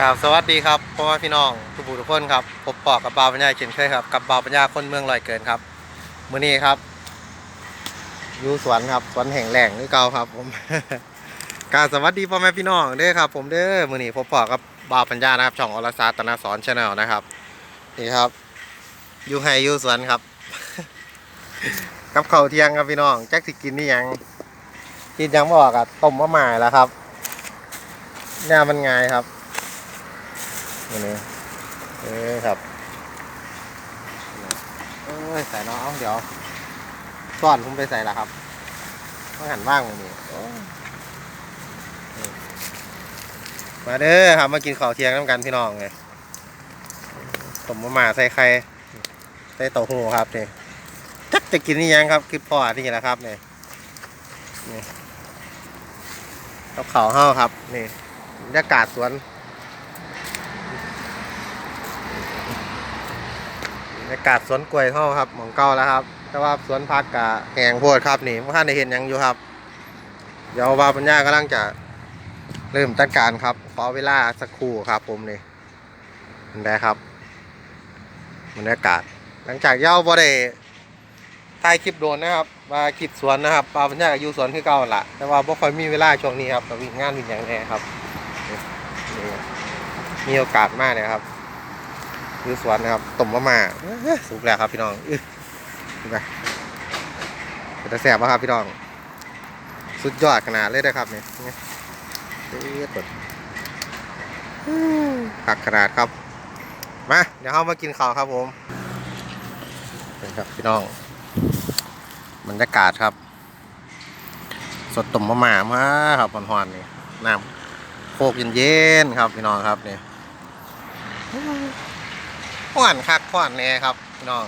กราบสวัสดีครับพ่อแม่พี่น้องทุกผู้ทุกคนครับพบปอกกับบ่าวปัญญาเช่นเคยครับกับบ่าวปัญญาคนเมืองลอยเกินครับมื้อนี้ครับอยู่สวนครับสวนแห่งแหล่งนี่เก่าครับ ผม กราบสวัสดีพ่อแม่พี่น้องเด้อครับ ผมเด้อมื้อนี้พบปอกกับบ่าวปัญญานะครับช่องอรสาตนาสอนชาแนลนะครับนี่ครับอยู่ไฮอยู่สวนครับ กับเข้าเที่ยงครับพี่น้องแจักสิกินนี่ยังกินยังบอกอะต้มมะหม่าแล้วครับเนี่ยมันง่ายครับ อันนี้เอ้ยครับเอ้ยใส่เนาะเอาเดี๋ยวซ่อนผมไปใส่ละครับต้องหันว่างวันนี้โอ้ยนี่มาเด้อครับมากินข้าวเที่ยงน้ำกันพี่น้องเลยผมมาหมาใส่ไข่ใส่เต้าหู้ครับนี่จักจะกินนี่ยังครับคือพ่อที่นี่แหละครับนี่นี่กับข้าวเฮาครับนี่บรรยากาศสวน บรรยากาศสวนกล้วยเท่าครับหมองเก่าแล้วครับ แต่ว่าสวนพักกะแหงโพดครับนี่พวกท่านได้เห็นยังอยู่ครับ เดี๋ยวบาปัญญากำลังจะเริ่มจัดการครับขอเวลาสักครู่ครับผมนี่เห็นไหมครับบรรยากาศ หลังจากเย้าบ่ได้ถ่ายคลิปโดนนะครับมาคลิปสวนนะครับบาปัญญากอยู่สวนคือเก่าละแต่ว่าบ่ค่อยมีเวลาช่วงนี้ครับกับวิ่งงานวิ่งอย่างแน่ครับมีโอกาสมากเลยครับ คือสวนนะครับต้มมะม่าสุกแล้วครับพี่น้องดูไปเป็นตาแสบป่ะครับพี่น้อง สุดยอดขนาดเลยนะครับเนี่ยนี่เด็ดกดผักขนาดครับ มาเดี๋ยวเรามากินข้าวครับผมเป็นครับพี่น้องบรรยากาศครับ สดต้มมะม่ามาครับหอนๆนี่น้ำโคกเย็นๆครับพี่น้องครับเนี่ย ขวานคักขวานแน่ครับน้อง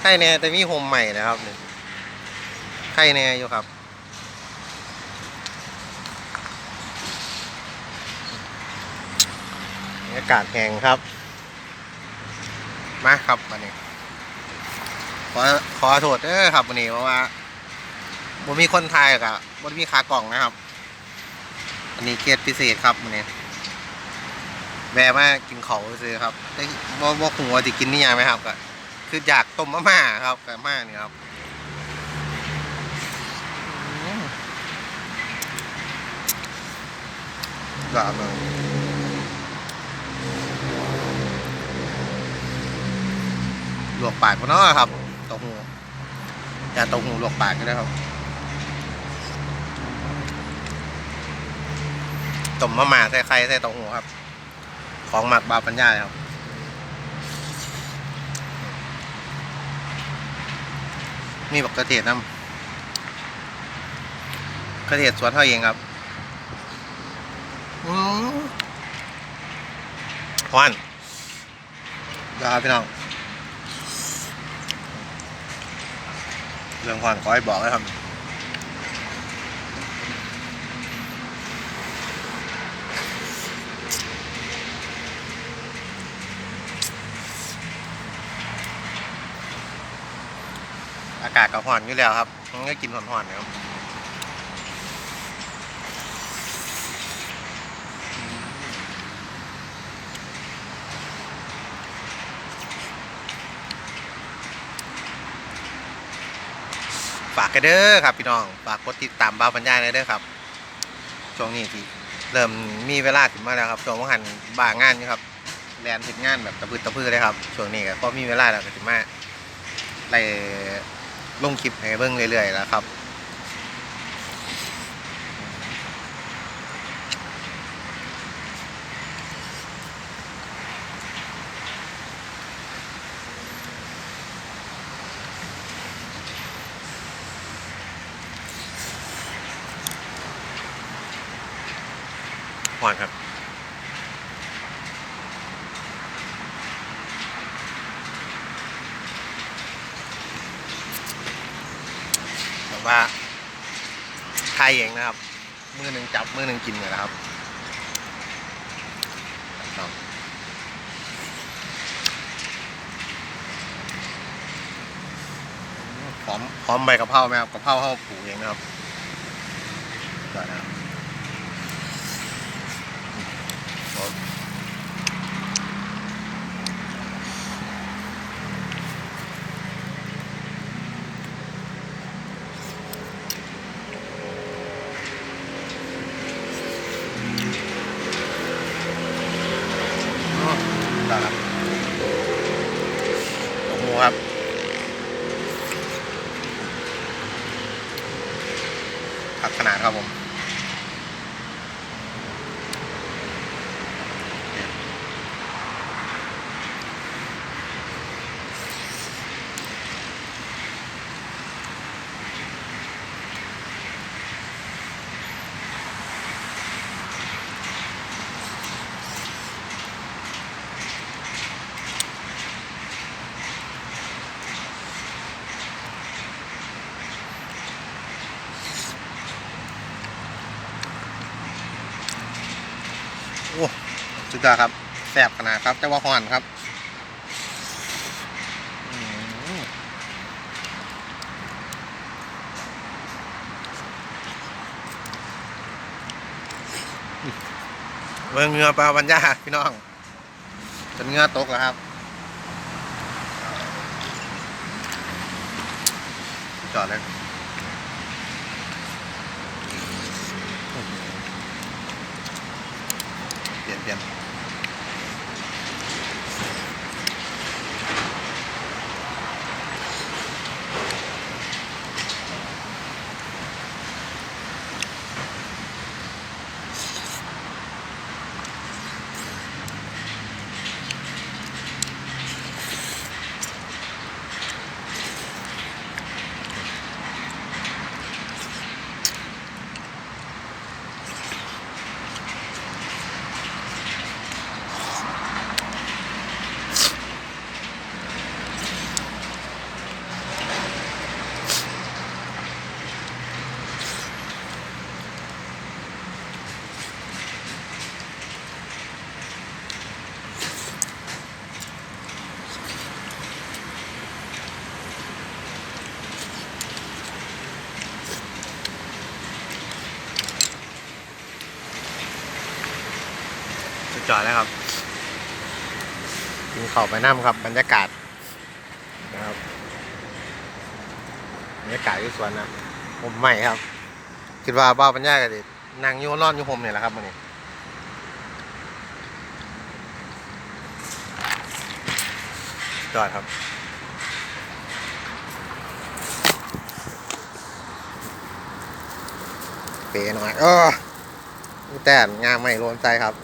ไข่แน่แต่มีโฮมใหม่นะครับนี่ไข่แน่อยู่ครับบรรยากาศแห้งครับ มาครับวันนี้ ขอขอโทษเด้อครับวันนี้เพราะว่าผมมีคนไทยกับผมมีขากล่องนะครับ อันนี้เคสพิเศษครับวันนี้ แวะมากินเขาซื้อครับได้บ่บ่หัวาจะกินนี่ยังไหมครับก็คืออยากต้มมะม่าครับกับม่านี่ครับอืมกลับมาลวกปากพอเนาะครับต้าหู้อยาต้าหู้ลวกปากก็ได้ครับต้มมะม่าใส่ไข่ใส่ต้าหู้ครับ ของหมักบาปัญญาครับมีบักกระเทียมน้ำกระเทียมสวนเท่าเองครับอืมหวานยาพี่น้องเรื่องหวานขอให้บอกเลยครับากาศก็ห่อนอยู่แล้วครับมันก็กินห่อนๆนะครับฝากกันเด้อครับพี่น้องฝากกดติดตามบ้าวปัญญาหน่อยเด้อครับช่วงนี้ที่เริ่มมีเวลาถึงมาแล้วครับช่วงว่างหันบ้างานอยู่ครับแลนติดงานแบบตะพื้ตะพื้เลยครับช่วงนี้ก็พอมีเวลาแล้วก็ถึงมาไล่ ลงคลิปให้เบิ่งเรื่อยๆแล้วครับหวานครับ แบบว่าทายเองนะครับ มือหนึ่งจับมือหนึ่งกินเลยนะครับครับหอมหอมใบกะเพราไหมครับกะเพราเขาปลูกเองนะครับ พักขนาดครับผม โอ้สุดยอดครับแซ่บขนาดครับแต่ว่าห่อนครับอืมเบิ่งเงือปลาบัญญาพี่น้องจนเงือตกแล้วครับสุดยอดเลย เปลี่ยนเปลี่ยนสุดยอดแล้วครับกินข้าวไปน้ำครับ บรรยากาศนะครับบรรยากาศที่สวนนะผมใหม่ครับ คิดว่าบ้าบรรยากาศดินั่งอยู่นอนอยู่ผมเนี่ยแหละครับวันนี้สุดยอดครับเปหน่อยเออแต่งามไม่รวมใจครับ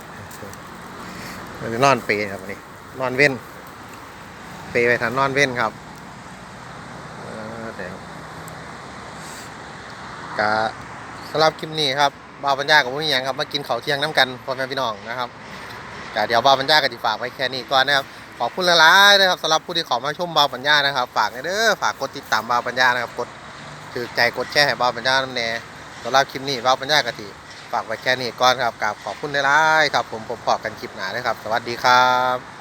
เราจะนอนเปครับนนี้นอนเว้น เปไปทางนอนเว้นครับเดี๋ยวกะสำหรับคลิปนี้ครับบ่าวปัญญากับพี่ยังครับมากินข้าวเที่ยงน้ำกันพ่อแม่พี่น้องนะครับกะเดี๋ยวบ่าวปัญญากับที่ฝากไว้แค่นี้ก่อนนะครับขอบคุณหลายๆนะครับสำหรับผู้ที่ขอมาชมบ่าวปัญญานะครับ ฝากเด้อฝากกดติดตามบ่าวปัญญานะครับกดถือใจกดแชร์ให้บ่าวปัญญาน้ำแน่สำหรับคลิปนี้บ่าวปัญญากะทิ ฝากไว้แค่นี้ก่อนครับกับขอบคุณหลายๆครับ ผมผมพบกันคลิปหนาเลยครับ สวัสดีครับ